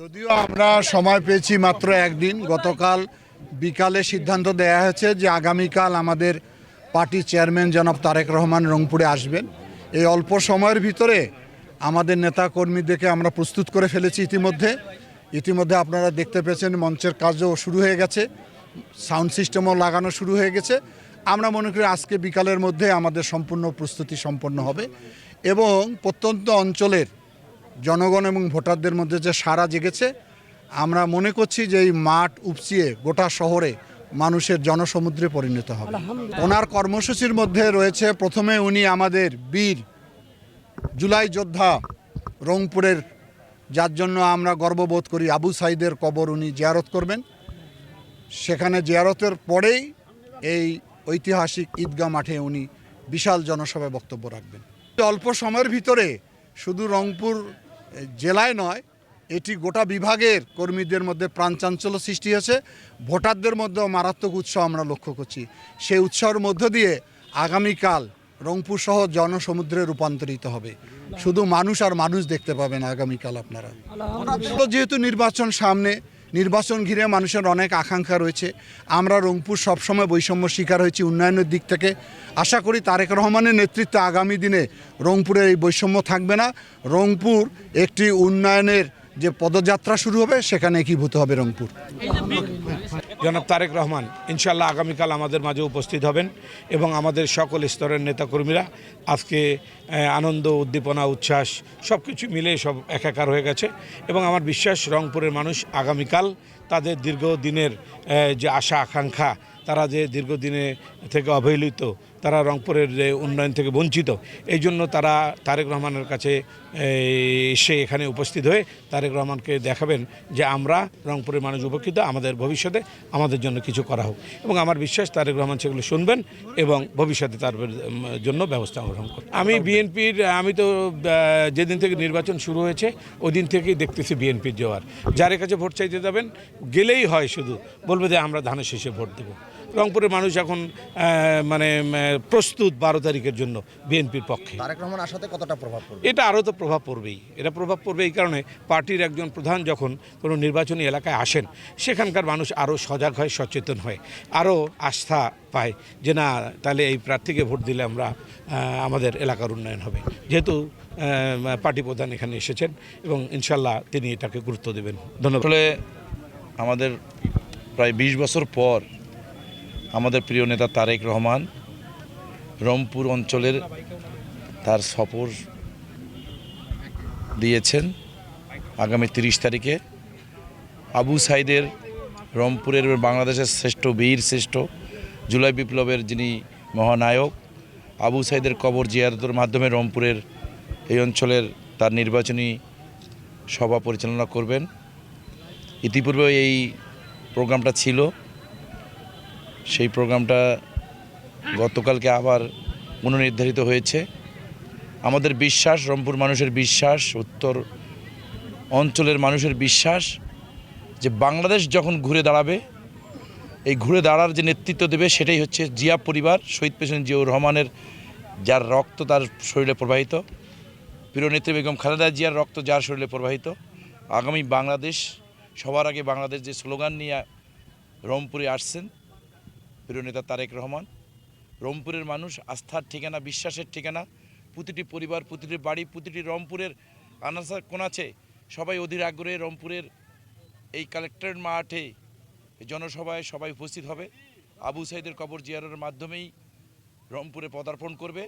যদিও আমরা সময় পেয়েছি মাত্র একদিন, গতকাল বিকালে সিদ্ধান্ত দেয়া হয়েছে যে আগামীকাল আমাদের পার্টি চেয়ারম্যান জনাব তারেক রহমান রংপুরে আসবেন। এই অল্প সময়ের ভিতরে আমাদের নেতা কর্মীদেরকে আমরা প্রস্তুত করে ফেলেছি ইতিমধ্যে। ইতিমধ্যে আপনারা দেখতে পেয়েছেন মঞ্চের কাজও শুরু হয়ে গেছে, সাউন্ড সিস্টেমও লাগানো শুরু হয়ে গেছে। আমরা মনে করি আজকে বিকালের মধ্যে আমাদের সম্পূর্ণ প্রস্তুতি সম্পন্ন হবে এবং প্রত্যন্ত অঞ্চলের জনগণ এবং ভোটারদের মধ্যে যে সারা জেগেছে আমরা মনে করছি যে এই মাঠ উপচিয়ে গোটা শহরে মানুষের জনসমুদ্রে পরিণত হবে। ওনার কর্মসূচির মধ্যে রয়েছে প্রথমে উনি আমাদের বীর জুলাই যোদ্ধা রংপুরের যার জন্য আমরা গর্ববোধ করি আবু সাইদের কবর উনি জিয়ারত করবেন। সেখানে জিয়ারতের পরেই এই ঐতিহাসিক ঈদগাহ মাঠে উনি বিশাল জনসভায় বক্তব্য রাখবেন। অল্প সময়ের ভিতরে শুধু রংপুর জেলায় নয় এটি গোটা বিভাগের কর্মীদের মধ্যে প্রাণচাঞ্চল্য সৃষ্টি হয়েছে। ভোটারদের মধ্যেও মারাত্মক উৎসাহ আমরা লক্ষ্য করছি। সেই উৎসাহের মধ্য দিয়ে আগামীকাল রংপুর সহ জনসমুদ্রে রূপান্তরিত হবে। শুধু মানুষ আর মানুষ দেখতে পাবেন আগামীকাল আপনারা। যেহেতু নির্বাচন সামনে নির্বাচন ঘিরে মানুষের অনেক আকাঙ্ক্ষা রয়েছে। আমরা রংপুর সবসময় বৈষম্য শিকার হয়েছি উন্নয়নের দিক থেকে। আশা করি তারেক রহমানের নেতৃত্বে আগামী দিনে রংপুরের এই বৈষম্য থাকবে না। রংপুর একটি উন্নয়নের যে পদযাত্রা শুরু হবে, সেখানে একীভূত হবে রংপুর। জনাব তারেক রহমান ইনশাল্লাহ আগামীকাল আমাদের মাঝে উপস্থিত হবেন এবং আমাদের সকল স্তরের নেতাকর্মীরা আজকে আনন্দ, উদ্দীপনা, উচ্ছ্বাস সব কিছু মিলে সব একাকার হয়ে গেছে এবং আমার বিশ্বাস রংপুরের মানুষ আগামীকাল তাদের দীর্ঘদিনের যে আশা, আকাঙ্ক্ষা, তারা যে দীর্ঘদিনে থেকে অবহেলিত তারা রংপুরের যে উন্নয়ন থেকে বঞ্চিত এই জন্য তারা তারেক রহমানের কাছে এসে এখানে উপস্থিত হয়ে তারেক রহমানকে দেখাবেন যে আমরা রংপুরের মানুষ উপকৃত আমাদের ভবিষ্যতে আমাদের জন্য কিছু করা হোক। এবং আমার বিশ্বাস তারেক রহমান সেগুলো শুনবেন এবং ভবিষ্যতে তার জন্য ব্যবস্থা গ্রহণ করবেন। আমি বিএনপির আমি তো যেদিন থেকে নির্বাচন শুরু হয়েছে ওই দিন থেকেই দেখতেছি বিএনপির জোয়ার। যার কাছে ভোট চাইতে যাবেন গেলেই হয় শুধু বলবে যে আমরা ধানের শেষে ভোট দেবো। রংপুরের মানুষ এখন মানে প্রস্তুত বারো তারিখের জন্য বিএনপির পক্ষে। তারেক রহমান আসাতে কতটা প্রভাব পড়বে? এটা আরও তো প্রভাব পড়বেই। এটা প্রভাব পড়বে এই কারণে পার্টির একজন প্রধান যখন কোনো নির্বাচনী এলাকায় আসেন সেখানকার মানুষ আরও সজাগ হয় সচেতন হয় আরও আস্থা পায় যে না তাহলে এই প্রার্থীকে ভোট দিলে আমরা আমাদের এলাকার উন্নয়ন হবে। যেহেতু পার্টি প্রধান এখানে এসেছেন এবং ইনশাল্লাহ তিনি এটাকে গুরুত্ব দেবেন। ধন্যবাদ। আমাদের প্রায় বিশ বছর পর আমাদের প্রিয় নেতা তারেক রহমান, রংপুর অঞ্চলের তার সফর দিয়েছেন আগামী তিরিশ তারিখে। আবু সাইদের রংপুরের বাংলাদেশের শ্রেষ্ঠ বীর, শ্রেষ্ঠ জুলাই বিপ্লবের যিনি মহানায়ক, আবু সাইদের কবর জিয়ারতের মাধ্যমে রংপুরের এই অঞ্চলের তার নির্বাচনী সভা পরিচালনা করবেন। ইতিপূর্বে এই প্রোগ্রামটা ছিল। সেই প্রোগ্রামটা গতকালকে আবার পুনর্নির্ধারিত হয়েছে। আমাদের বিশ্বাস, রংপুর মানুষের বিশ্বাস, উত্তর অঞ্চলের মানুষের বিশ্বাস যে বাংলাদেশ যখন ঘুরে দাঁড়াবে, এই ঘুরে দাঁড়ার যে নেতৃত্ব দেবে সেটাই হচ্ছে জিয়া পরিবার, শহীদ প্রেসিডেন্ট জিয়াউর রহমানের যার রক্ত তার শরীরে প্রবাহিত। প্রিয় নেত্রী বেগম খালেদা জিয়ার রক্ত যার শরীরে প্রবাহিত। আগামী বাংলাদেশ, সবার আগে বাংলাদেশ যে স্লোগান নিয়ে রংপুরে আসছেন প্রিয় নেতা তারেক রহমান। রংপুরের মানুষ, আস্থার ঠিকানা, বিশ্বাসের ঠিকানা, প্রতিটি পরিবার, প্রতিটি বাড়ি, প্রতিটি রংপুরের আনাচা কোনাচে সবাই অধীর আগ্রহে রংপুরের এই কালেক্টরেট মাঠে জনসভায় সবাই উপস্থিত হবে। আবু সাইদের কবর জিয়ারের মাধ্যমেই রংপুরে পদার্পণ করবে।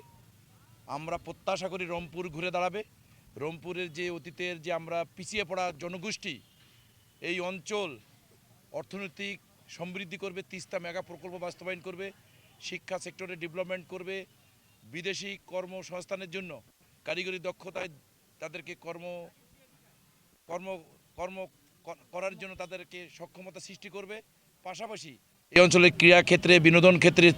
আমরা প্রত্যাশা করি রংপুর ঘুরে দাঁড়াবে। রংপুরের যে অতীতের যে আমরা পিছিয়ে পড়া জনগোষ্ঠী, এই অঞ্চল অর্থনৈতিক সমৃদ্ধি করবে, তিস্তা মেগা প্রকল্প বাস্তবায়ন করবে, শিক্ষা সেক্টরে ডেভেলপমেন্ট করবে, বিদেশি কর্মসংস্থানের জন্য কারিগরি দক্ষতায় তাদেরকে কর্ম কর্ম কর্ম করার জন্য তাদেরকে সক্ষমতা সৃষ্টি করবে। পাশাপাশি এই অঞ্চলের ক্রীড়া ক্ষেত্রে বিনোদন ক্ষেত্রে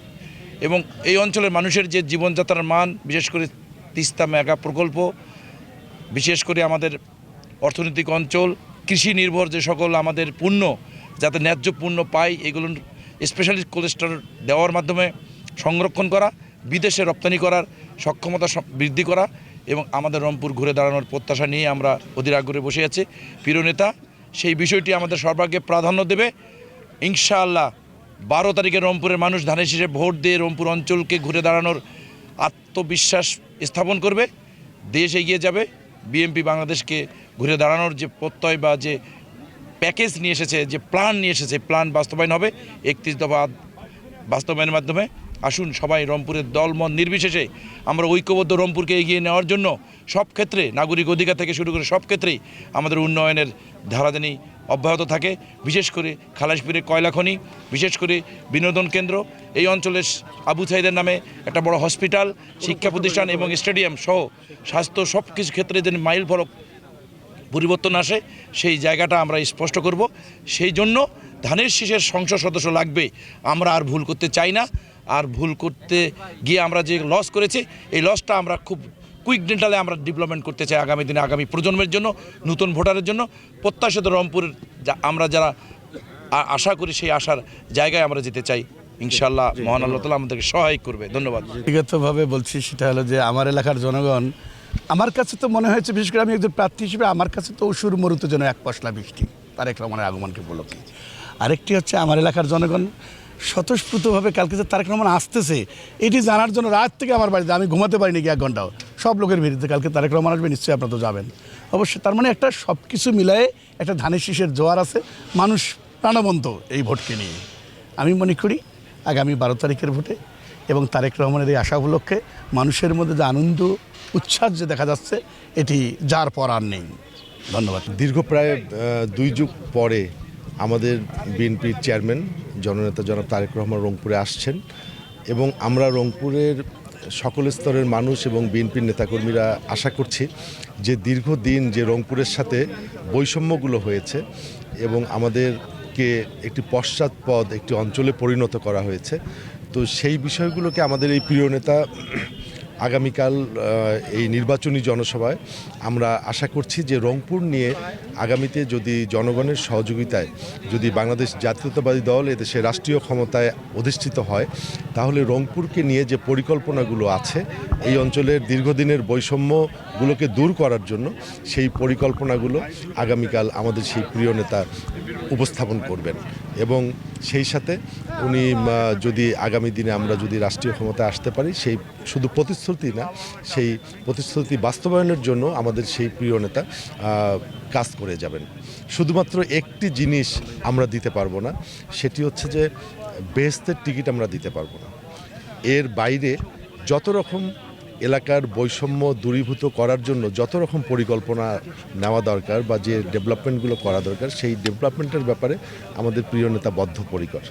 এবং এই অঞ্চলের মানুষের যে জীবনযাত্রার মান, বিশেষ করে তিস্তা মেগা প্রকল্প, বিশেষ করে আমাদের অর্থনৈতিক অঞ্চল, কৃষি নির্ভর যে সকল আমাদের পণ্য যাতে ন্যায্য পণ্য পাই, এগুলো স্পেশালি কোলেস্ট্রল দেওয়ার মাধ্যমে সংরক্ষণ করা, বিদেশে রপ্তানি করার সক্ষমতা বৃদ্ধি করা এবং আমাদের রংপুর ঘুরে দাঁড়ানোর প্রত্যাশা নিয়ে আমরা অধীর আগ্রহে বসে আছি। প্রিয় নেতা, সেই বিষয়টি আমাদের সর্বাগ্যে প্রাধান্য দেবে। ইনশাআল্লাহ বারো তারিখে রংপুরের মানুষ ধানের শীষে ভোট দিয়ে রংপুর অঞ্চলকে ঘুরে দাঁড়ানোর আত্মবিশ্বাস স্থাপন করবে। দেশ এগিয়ে যাবে। বিএনপি বাংলাদেশকে ঘুরে দাঁড়ানোর যে প্রত্যয় বা যে প্যাকেজ নিয়ে এসেছে, যে প্ল্যান নিয়ে এসেছে, প্ল্যান বাস্তবায়ন হবে। একত্রিশ দফা বাস্তবায়নের মাধ্যমে আসুন সবাই রংপুরের দলমত নির্বিশেষে আমরা ঐক্যবদ্ধ রংপুরকে এগিয়ে নেওয়ার জন্য সব ক্ষেত্রে নাগরিক অধিকার থেকে শুরু করে সব ক্ষেত্রেই আমাদের উন্নয়নের ধারাদানি অব্যাহত থাকে। বিশেষ করে খালাসপুরের কয়লা খনি, বিশেষ করে বিনোদন কেন্দ্র, এই অঞ্চলের আবু সাইদের নামে একটা বড় হসপিটাল, শিক্ষা প্রতিষ্ঠান এবং স্টেডিয়াম সহ স্বাস্থ্য সব কিছু ক্ষেত্রে যেন মাইল ফলক পরিবর্তন আসে, সেই জায়গাটা আমরা স্পষ্ট করব। সেই জন্য ধানের শীষের সংসদ সদস্য লাগবে, আমরা আর ভুল করতে চাই না। আর ভুল করতে গিয়ে আমরা যে লস করেছি, এই লসটা আমরা খুব কুইক ডেন্টালে আমরা ডেভেলপমেন্ট করতে চাই আগামী দিনে, আগামী প্রজন্মের জন্য, নতুন ভোটারের জন্য। প্রত্যাশিত রংপুর যা- আমরা যারা আশা করি সেই আশার জায়গায় আমরা যেতে চাই। ইনশাল্লাহ মহান আল্লাহ তালা আমাদেরকে সহায় করবে। ধন্যবাদ। ব্যক্তিগতভাবে বলছি, সেটা হলো যে আমার এলাকার জনগণ আমার কাছে তো মনে হয়েছে, বিশেষ করে আমি একজন প্রার্থী হিসেবে, আমার কাছে তো অসুর মরুতে যেন এক পশলা বৃষ্টি। তারেক রহমানের আগমনকে উপলক্ষে। আরেকটি হচ্ছে, আমার এলাকার জনগণ স্বতঃস্ফূর্তভাবে কালকে যে তারেক রহমান আসতেছে, এটি জানার জন্য রাত থেকে আমার বাড়িতে, আমি ঘুমাতে পারিনি কি এক ঘন্টাও। সব লোকের ভিড়িতে কালকে তারেক রহমান আসবে, নিশ্চয়ই আপনারা তো যাবেন। অবশ্যই তার মানে একটা সব কিছু মিলায়ে একটা ধানের শীষের জোয়ার আছে, মানুষ প্রাণবন্ত এই ভোটকে নিয়ে। আমি মনে করি, আগামী বারো তারিখের ভোটে এবং তারেক রহমানের এই আশা উপলক্ষে মানুষের মধ্যে যে আনন্দ, উচ্ছ্বাস যে দেখা যাচ্ছে, এটি যার পর আর নেই। ধন্যবাদ। দীর্ঘ প্রায় দুই যুগ পরে আমাদের বিএনপির চেয়ারম্যান, জননেতা জনাব তারেক রহমান রংপুরে আসছেন এবং আমরা রংপুরের সকল স্তরের মানুষ এবং বিএনপির নেতাকর্মীরা আশা করছি যে দীর্ঘদিন যে রংপুরের সাথে বৈষম্যগুলো হয়েছে এবং আমাদেরকে একটি পশ্চাৎপদ, একটি অঞ্চলে পরিণত করা হয়েছে তো সেই বিষয়গুলোকে আমাদের এই প্রিয় নেতা আগামীকাল এই নির্বাচনী জনসভায় আমরা আশা করছি যে রংপুর নিয়ে আগামীতে যদি জনগণের সহযোগিতায় যদি বাংলাদেশ জাতীয়তাবাদী দল এদেশে রাষ্ট্রীয় ক্ষমতায় অধিষ্ঠিত হয়, তাহলে রংপুরকে নিয়ে যে পরিকল্পনাগুলো আছে এই অঞ্চলের দীর্ঘদিনের বৈষম্যগুলোকে দূর করার জন্য সেই পরিকল্পনাগুলো আগামীকাল আমাদের সেই প্রিয় নেতা উপস্থাপন করবেন। এবং সেই সাথে উনি যদি আগামী দিনে আমরা যদি রাষ্ট্রীয় ক্ষমতায় আসতে পারি, সেই শুধু প্রতিশ্রুতি না, সেই প্রতিশ্রুতি বাস্তবায়নের জন্য আমাদের সেই প্রিয় নেতা কাজ করে যাবেন। শুধুমাত্র একটি জিনিস আমরা দিতে পারব না, সেটি হচ্ছে যে বেহেস্তের টিকিট আমরা দিতে পারব না। এর বাইরে যত রকম এলাকার বৈষম্য দূরীভূত করার জন্য যত রকম পরিকল্পনা নেওয়া দরকার বা যে ডেভেলপমেন্টগুলো করা দরকার, সেই ডেভেলপমেন্টের ব্যাপারে আমাদের প্রিয় নেতা বদ্ধপরিকর।